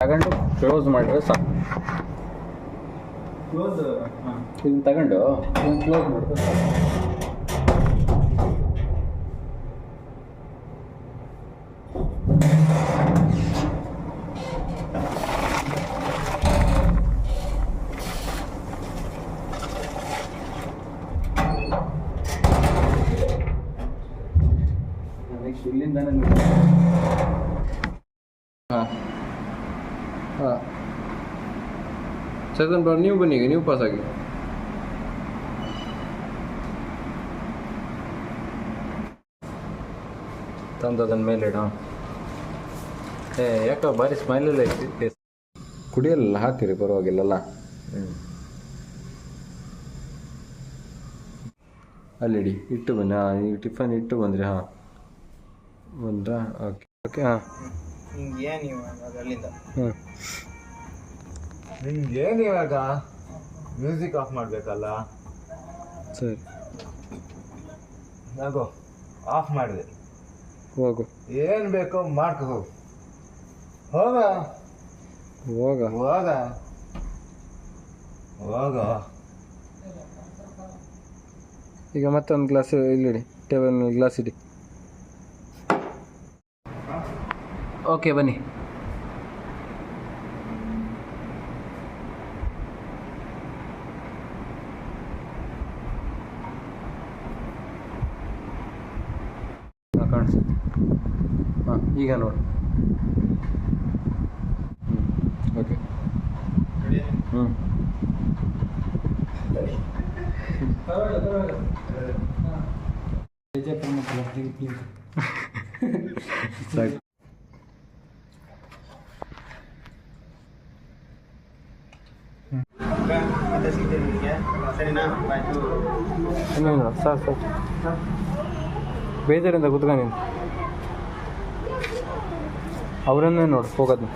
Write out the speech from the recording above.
ತಗೊಂಡು ಕ್ಲೋಸ್ ಮಾಡಿದ್ರೆ ಸಾಕು. ಕ್ಲೋಸ್ ಇದನ್ನ ತಗೊಂಡು ಇದನ್ನು ಕ್ಲೋಸ್ ಮಾಡಿದ್ರೆ ಸಾಕು. ನೆಕ್ಸ್ಟ್ ಇಲ್ಲಿಂದಾನೆ ಹಾಂ. ಹಾಂ. ಚೇತನ್ ಬರ್ ನೀವು ಬನ್ನಿ ಈಗ ನೀವು ಪಾಸ್ ಆಗಿ. ತಂದು ಅದನ್ನ ಮೇಲೆ ಇಡ. ಏ ಯಾಕೋ ಭಾರಿ ಸ್ಮೈಲೆಲ್ಲ ಐತಿ ಕುಡಿಯಲ್ಲ ಹಾಕಿರಿ ಪರವಾಗಿಲ್ಲಲ್ಲ. ಅಲ್ಲಿಡಿ ಇಟ್ಟು ಬನ್ನಿ ಹಾಂ ಈಗ ಟಿಫನ್ ಇಟ್ಟು ಬಂದ್ರಿ ಹಾಂ. ಬಂದ್ರಾ? ಓಕೆ ಓಕೆ ಹಾಂ. ಏನು ಇವಾಗ ಅಲ್ಲಿಂದ ಹ್ಞೂ ನಿಮ್ಗೆ ಏನು ಇವಾಗ? ಮ್ಯೂಸಿಕ್ ಆಫ್ ಮಾಡಬೇಕಲ್ಲ? ಸರಿ. ನಾಗೋ ಆಫ್ ಮಾಡಿದೆ. ಹೋಗು. ಏನು ಬೇಕೋ ಮಾಡ್ಕೊ ಹೋಗು. ಹೋಗ? ಹೋಗ. ಹೋಗ? ಹೋಗ? ಈಗ ಮತ್ತೊಂದು ಗ್ಲಾಸ್ ಇಲ್ಲಿಡಿ ಟೇಬಲ್ ಗ್ಲಾಸ್ ಇಡಿ. ಓಕೆ ಬನ್ನಿ ಹಾಂ ಕಾಣಿಸುತ್ತೆ ಹಾಂ ಈಗ ನೋಡಿ ಹ್ಞೂ ಓಕೆ ಹ್ಞೂ ಸಾಕು ಬೇಜಾರಿಂದ ಕುತ್ಕೊಂಡಿ ನೀನು. ಅವರನ್ನೇ ನೋಡು ಹೋಗೋದು